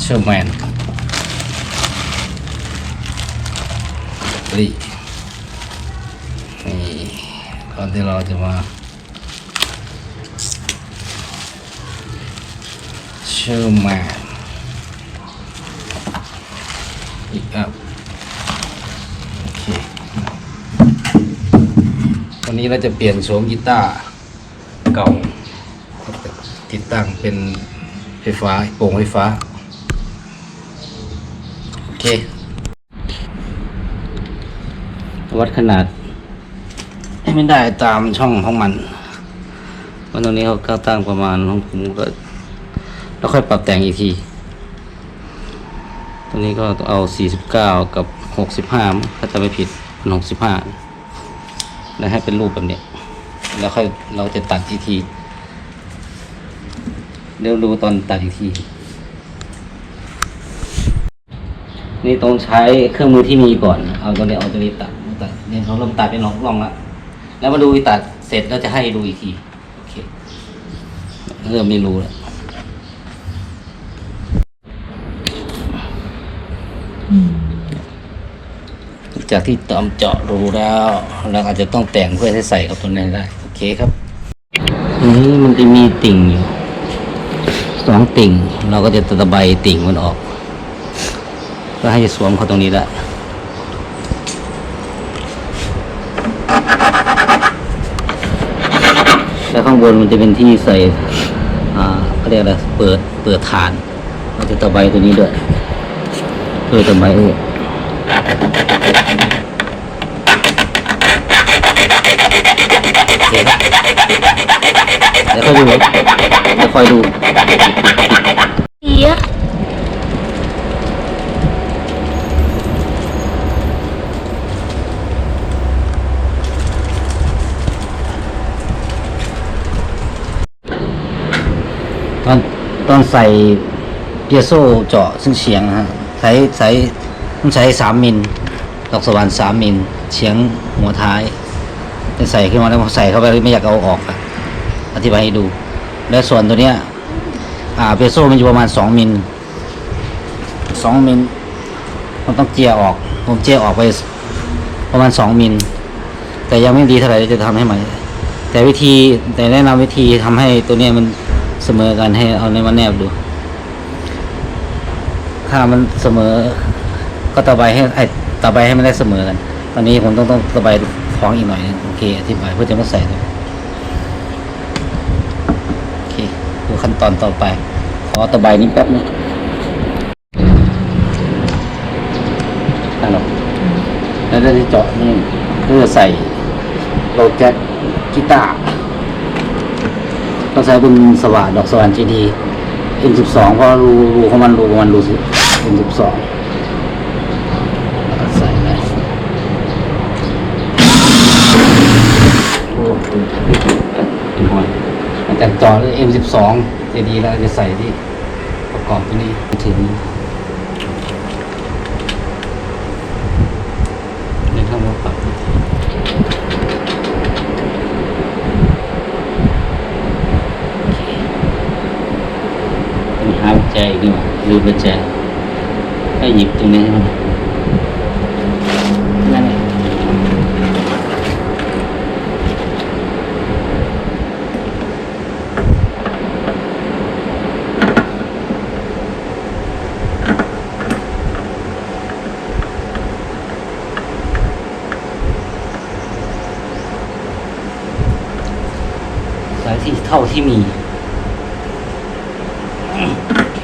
เชอร์แมนนี่นี่ก่อนที่เราจะมาเชอร์แมนอีกอัพโอเควันนี้เราจะเปลี่ยนโฉมกีตาร์เก่าติดตั้งเป็นไฟฟ้าโป่งไฟฟ้า เควัดขนาดให้ไม่ได้ตามช่องของมันวันตรงนี้เขาก็ตั้งประมาณของผมก็แล้วค่อยปรับแต่งอีกที ตรงนี้ก็เอา 49 กับ 65ถ้าจะไม่ผิดเป็น65 แล้วให้เป็นรูปแบบเนี้ยแล้วค่อยเราจะตัดอีกที เดี๋ยวดูตอนตัดอีกที นี่ต้องใช้เครื่องมือที่มีก่อน เอาตัวนี้เอาตัวนี้ตัดตัดเนี่ยเขาเริ่มตัดเป็นร่องร่องแล้วแล้วมาดูอีกตัดเสร็จแล้วจะให้ดูอีกทีโอเคเริ่มไม่รู้แล้วจากที่ตอมเจาะรูแล้วเราอาจจะต้องแต่งเพื่อให้ใส่กับตัวนี้ได้ โอเคครับนนี้มันจะมีติ่งอยู่สองติ่ง เราก็จะตะไบติ่งมันออก เพื่อให้สวมเข้าตรงนี้ได้แล้วข้างบนมันจะเป็นที่ใส่อ่าเขาเรียกอะไรเปิดเปิดฐานเราจะตะไบตัวนี้ด้วยเพื่อตะไบเออเดี๋ยวค่อยดูเดี๋ยวคอยดู ตอนตอนใส่เปียโซเจาะซึ่งเฉียงฮะใช้ใช้ต้องใช้สามมิลดอกสวรรค์สามมิลเฉียงหัวท้ายจะใส่ขึ้นมาแล้วใส่เข้าไปไม่อยากเอาออกอะอธิบายให้ดู และส่วนตัวเนี้ย อ่าเปียโซมันอยู่ประมาณสองมิลสองมิลมันต้องเจียออก ผมเจียออกไปประมาณสองมิลแต่ยังไม่ดีเท่าไหร่จะทำให้ใหม่แต่วิธีแต่แนะนำวิธีทำให้ตัวเนี้ยมัน เสมอกันให้เอาในมาแนบดู ถ้ามันเสมอ ก็ตะไบให้ไอ้ตะไบให้มันได้เสมอกัน ตอนนี้ผมต้องต้องตะไบของอีกหน่อยนึงโอเคอธิบายเพื่อจะมาใส่ตัวโอเคดูขั้นตอนต่อไป ขอตะไบนี้แป๊บนึงนั่นหรอแล้วจะเจาะนี่เพื่อใส่โลแจ็คกีตาร์ ต้องใช้เป็นสว่านดอกสว่านเจีดี M12 เพราะรูรูของมันรูของมันรูสิ M12 แล้วก็ใส่ไปโอ้โหเป็นหอยหลังจากต่อด้วย M12 จีดีแล้วจะใส่ที่ประกอบตัวนี้ถึงนี่เข้ามาปรับอีกทีต้องหากุญแจอีกนี่หว่าลืมกุญแจให้หยิบตรงนี้ให้มันนั่นแหละสายที่เท่าที่มี โอเค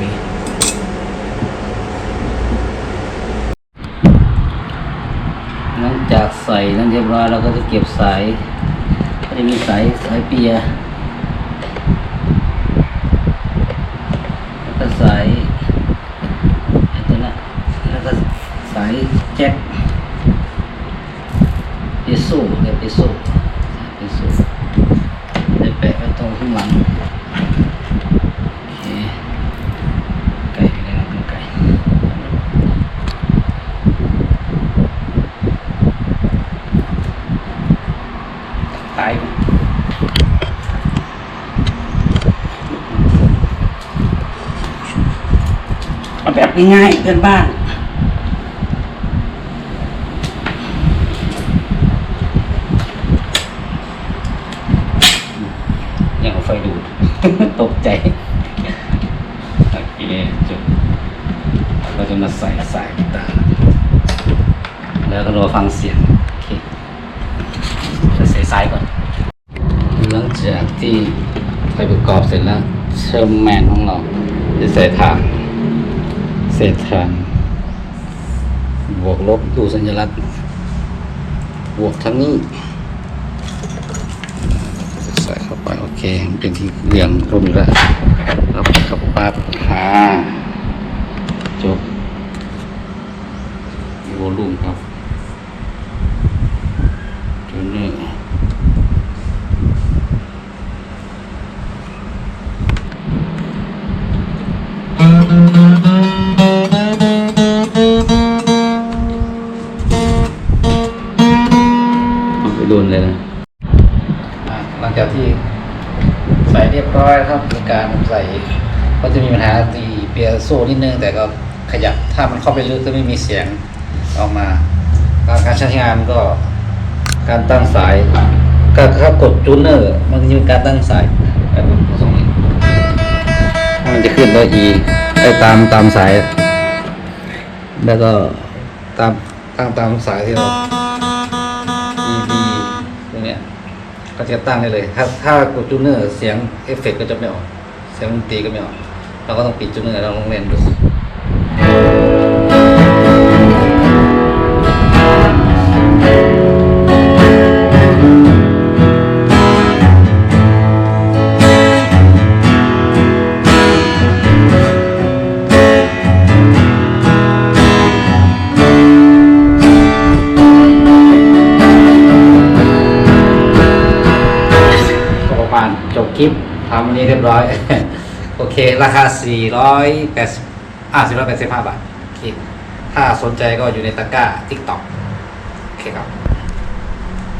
หลังจากใส่นั้นเรียบร้อยเราก็จะเก็บสายก็จะมีสายสายเปียแล้วก็สายไอ้ตัวนั้นแล้วก็สายแจ็คเปโซ่เรียเปโซ่เปโซ่ได้แปะไว้ตรงข้างหลัง โอเค ไก่ไปแล้วไก่ตาย เอาแบบ ง่ายๆเพื่อนบ้าน อย่างไฟดูด ตกใจโอเคจบเราจะมาใส่สายกีตาร์แล้วก็รอฟังเสียงโอเคจะใส่สายก่อน หลังจากที่ไปประกอบเสร็จแล้วเชิมแมนของเราจะใส่ทาง ษทาง บวกลบดูสัญลักษณ์ บวกทั้งนี้ใส่เข้าไปโอเค เป็นที่เรียงรุ่นแล้วแล้วเข้าปั๊บหาจบโวลูมครับ จะมีปัญหาตีเปียโซนิดนึง แต่ก็ขยับถ้ามันเข้าไปลึกก็ไม่มีเสียงออกมาการใช้งานก็การตั้งสายก็ถ้ากดจูเนอร์มันก็จะมีการตั้งสายมันจะขึ้นตัว E ไอ้ตามตามสาย แล้วก็ตามตั้งตามสายที่เรา E B ตรงเนี้ยก็จะตั้งได้เลย ถ้าถ้ากดจูเนอร์เสียงเอฟเฟกต์ก็จะไม่ออก เสียงดนตรีก็ไม่ออก เราก็ต้องปิดจูเนอร์แล้วลองเล่นดูก็ประมาณจบคลิปทำอันนี้เรียบร้อย โอเค ราคา 480อ่า485 บาท โอเค ถ้าสนใจก็อยู่ในตะกร้า TikTok โอเคครับ